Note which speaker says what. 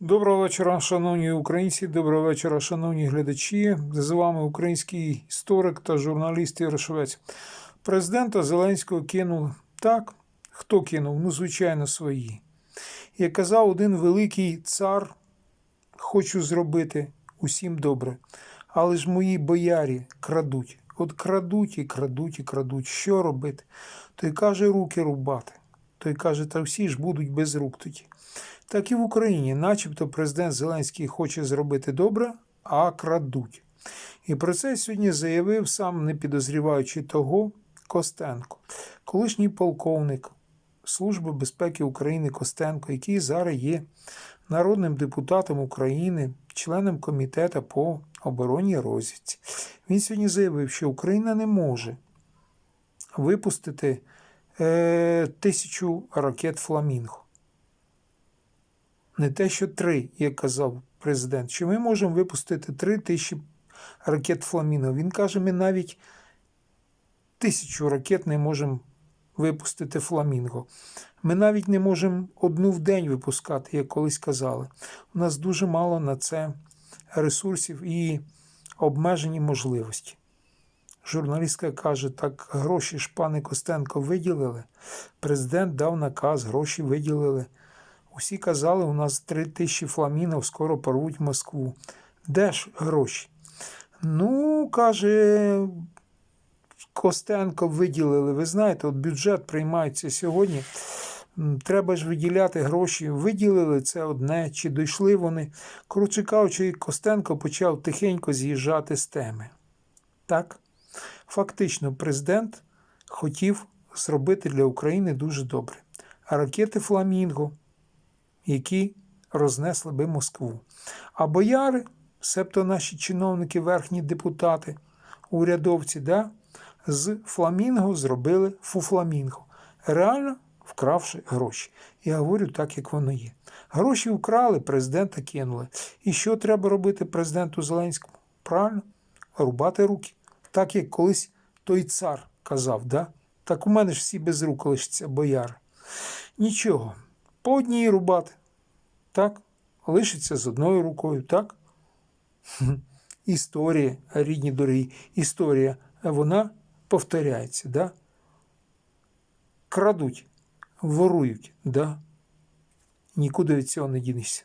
Speaker 1: Доброго вечора, шановні українці, доброго вечора, шановні глядачі. З вами український історик та журналіст Ігор Президента Зеленського кинули. Так, хто кинув? Ну, звичайно, свої. Як казав один великий цар, хочу зробити усім добре. Але ж мої боярі крадуть. От крадуть і крадуть і крадуть. Що робити? Той каже, руки рубати. Той каже, та всі ж будуть без рук тоді. Так і в Україні, начебто, президент Зеленський хоче зробити добре, а крадуть. І про це сьогодні заявив сам не підозріваючи того Костенко, колишній полковник Служби безпеки України Костенко, який зараз є народним депутатом України, членом комітету по оборонній розвідці. Він сьогодні заявив, що Україна не може випустити е, тисячу ракет Фламінго не те, що три, як казав президент, що ми можемо випустити три тисячі ракет Фламіно. Він каже, ми навіть тисячу ракет не можемо випустити Фламінго. Ми навіть не можемо одну в день випускати, як колись казали. У нас дуже мало на це ресурсів і обмежені можливості. Журналістка каже, так гроші ж пане Костенко виділили. Президент дав наказ, гроші виділили. Усі казали, у нас три тисячі фламінов скоро порвуть Москву. Де ж гроші? Ну, каже, Костенко виділили. Ви знаєте, от бюджет приймається сьогодні. Треба ж виділяти гроші. Виділили це одне, чи дійшли вони. Коротше кажучи, Костенко почав тихенько з'їжджати з теми. Так? Фактично, президент хотів зробити для України дуже добре. Ракети Фламінго які рознесли би Москву. А бояри, себто наші чиновники, верхні депутати, урядовці, да, з фламінго зробили фуфламінго, реально вкравши гроші. Я говорю так, як воно є. Гроші вкрали, президента кинули. І що треба робити президенту Зеленському? Правильно, рубати руки. Так як колись той цар казав, да? так у мене ж всі без рук лишаться бояри. Нічого, по одній рубати. Так? Лишиться з одною рукою, так? Історія, рідні дорогі, історія, вона повторяється, да? Крадуть, ворують, да? Нікуди від цього не дінешся.